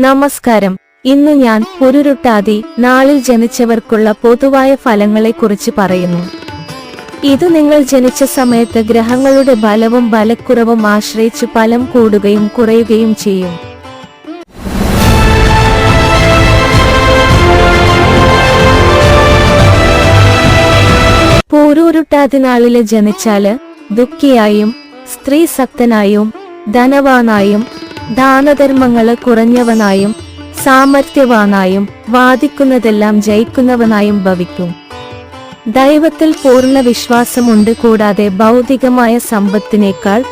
നമസ്കാരം. ഇന്ന് ഞാൻ പുരുരുട്ടാതി നാളിൽ ജനിച്ചവർക്കുള്ള പൊതുവായ ഫലങ്ങളെക്കുറിച്ച് പറയുന്നു. ഇത് നിങ്ങൾ ജനിച്ച സമയത്ത് ഗ്രഹങ്ങളുടെ ബലവും ബലക്കുറവും ആശ്രയിച്ച് ഫലം കൂടുകയും കുറയുകയും ചെയ്യും. പൂരൂരുട്ടാതി നാളിൽ ജനിച്ചാൽ ദുഃഖിയായും സ്ത്രീസക്തനായും ധനവാനായും ദാനധർമ്മങ്ങൾ കുറഞ്ഞവനായും സാമർത്ഥ്യവാനായും വാദിക്കുന്നതെല്ലാം ജയിക്കുന്നവനായും ഭവിക്കും. ദൈവത്തിൽ പൂർണ വിശ്വാസമുണ്ട് കൂടാതെ ഭൗതികമായ സമ്പത്തിനേക്കാൾ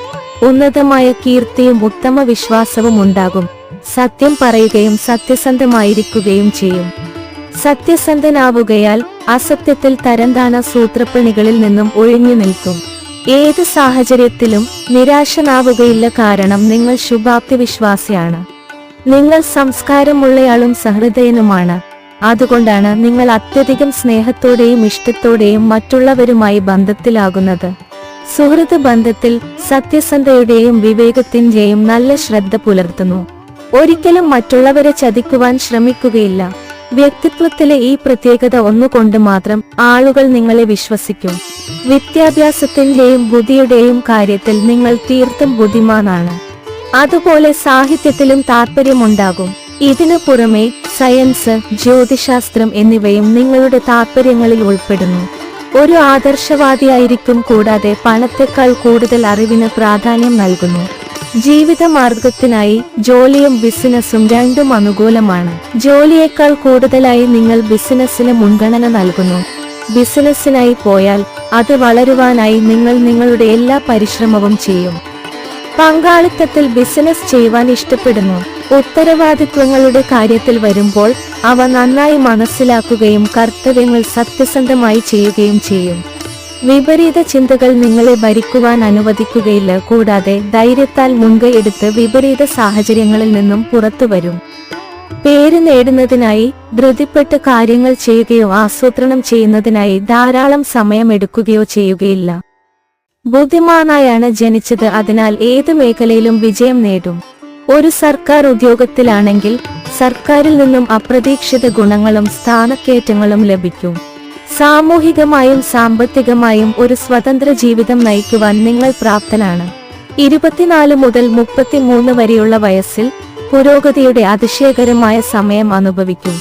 ഉന്നതമായ കീർത്തിയും ഉത്തമ വിശ്വാസവും ഉണ്ടാകും. സത്യം പറയുകയും സത്യസന്ധമായിരിക്കുകയും ചെയ്യും. സത്യസന്ധനാവുകയാൽ അസത്യത്തിൽ തരംതാണ സൂത്രപ്പണികളിൽ നിന്നും ഒഴിഞ്ഞു നിൽക്കും. ഏത് സാഹചര്യത്തിലും നിരാശനാവുകയില്ല കാരണം നിങ്ങൾ ശുഭാപ്തി വിശ്വാസിയാണ് നിങ്ങൾ സംസ്കാരമുള്ളയാളും സഹൃദയനുമാണ്. അതുകൊണ്ടാണ് നിങ്ങൾ അത്യധികം സ്നേഹത്തോടെയും ഇഷ്ടത്തോടെയും മറ്റുള്ളവരുമായി ബന്ധത്തിലാകുന്നത്. സുഹൃത്ത് ബന്ധത്തിൽ സത്യസന്ധയുടെയും വിവേകത്തിന്റെയും നല്ല ശ്രദ്ധ പുലർത്തുന്നു. ഒരിക്കലും മറ്റുള്ളവരെ ചതിക്കുവാൻ ശ്രമിക്കുകയില്ല. വ്യക്തിത്വത്തിലെ ഈ പ്രത്യേകത ഒന്നുകൊണ്ട് മാത്രം ആളുകൾ നിങ്ങളെ വിശ്വസിക്കും. വിദ്യാഭ്യാസത്തിന്റെയും ബുദ്ധിയുടെയും കാര്യത്തിൽ നിങ്ങൾ തീർത്തും ബുദ്ധിമാനാണ്. അതുപോലെ സാഹിത്യത്തിലും താല്പര്യമുണ്ടാകും ഇതിനു പുറമെ സയൻസ് ജ്യോതിശാസ്ത്രം എന്നിവയും നിങ്ങളുടെ താല്പര്യങ്ങളിൽ ഉൾപ്പെടുന്നു. ഒരു ആദർശവാദിയായിരിക്കും കൂടാതെ പണത്തെക്കാൾ കൂടുതൽ അറിവിന് പ്രാധാന്യം നൽകുന്നു. ജീവിതമാർഗത്തിനായി ജോലിയും ബിസിനസ്സും രണ്ടും അനുകൂലമാണ്. ജോലിയേക്കാൾ കൂടുതലായി നിങ്ങൾ ബിസിനസ്സിന് മുൻഗണന നൽകുന്നു. ബിസിനസ്സിനായി പോയാൽ അത് വളരുവാനായി നിങ്ങൾ നിങ്ങളുടെ എല്ലാ പരിശ്രമവും ചെയ്യും. പങ്കാളിത്തത്തിൽ ബിസിനസ് ചെയ്യുവാൻ ഇഷ്ടപ്പെടുന്നു. ഉത്തരവാദിത്വങ്ങളുടെ കാര്യത്തിൽ വരുമ്പോൾ അവ നന്നായി മനസ്സിലാക്കുകയും കർത്തവ്യങ്ങൾ സത്യസന്ധമായി ചെയ്യുകയും ചെയ്യും. വിപരീത ചിന്തകൾ നിങ്ങളെ ഭരിക്കുവാൻ അനുവദിക്കുകയില്ല. കൂടാതെ ധൈര്യത്താൽ മുൻകൈ എടുത്ത് വിപരീത സാഹചര്യങ്ങളിൽ നിന്നും പുറത്തു വരും. പേര് നേടുന്നതിനായി ധൃതിപ്പെട്ട് കാര്യങ്ങൾ ചെയ്യുകയോ ആസൂത്രണം ചെയ്യുന്നതിനായി ധാരാളം സമയം എടുക്കുകയോ ചെയ്യുകയില്ല. ബുദ്ധിമാനായാണ് ജനിച്ചത് അതിനാൽ ഏത് മേഖലയിലും വിജയം നേടും. ഒരു സർക്കാർ ഉദ്യോഗത്തിലാണെങ്കിൽ സർക്കാരിൽ നിന്നും അപ്രതീക്ഷിത ഗുണങ്ങളും സ്ഥാനക്കയറ്റങ്ങളും ലഭിക്കും. സാമൂഹികമായും സാമ്പത്തികമായും ഒരു സ്വതന്ത്ര ജീവിതം നയിക്കുവാൻ നിങ്ങൾ പ്രാപ്തനാണ്. ഇരുപത്തിനാല് മുതൽ മുപ്പത്തിമൂന്ന് വരെയുള്ള വയസ്സിൽ പുരോഗതിയുടെ അതിശയകരമായ സമയം അനുഭവിക്കും.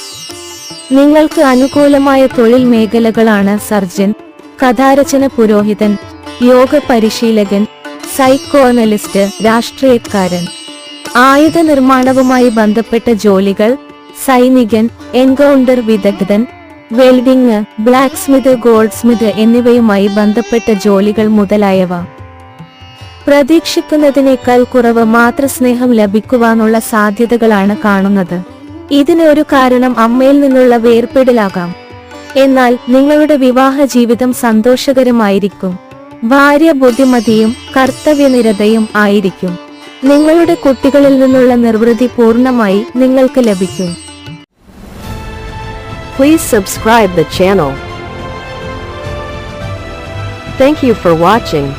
നിങ്ങൾക്ക് അനുകൂലമായ തൊഴിൽ മേഖലകളാണ് സർജൻ കഥാരചന പുരോഹിതൻ യോഗ പരിശീലകൻ സൈക്കോ അനലിസ്റ്റ് രാഷ്ട്രീയക്കാരൻ. ആയുധ നിർമ്മാണവുമായി ബന്ധപ്പെട്ട ജോലികൾ സൈനികൻ എൻകൗണ്ടർ വിദഗ്ധൻ welding blacksmith goldsmith എന്നിവയുമായി ബന്ധപ്പെട്ട ജോലികൾ മുതലായവ. പ്രതീക്ഷിക്കുന്നതിനേക്കാൾ കുറവ് മാത്ര സ്നേഹം ലഭിക്കുവാനുള്ള സാധ്യതകളാണ് കാണുന്നത്. ഇതിനൊരു കാരണം അമ്മയിൽ നിന്നുള്ള വേർപെടലാകാം. എന്നാൽ നിങ്ങളുടെ വിവാഹ ജീവിതം സന്തോഷകരമായിരിക്കും. ഭാര്യ ബുദ്ധിമതിയും കർത്തവ്യനിരതയും ആയിരിക്കും. നിങ്ങളുടെ കുട്ടികളിൽ നിന്നുള്ള നിർവൃതി പൂർണമായി നിങ്ങൾക്ക് ലഭിക്കും. Please subscribe the channel. Thank you for watching.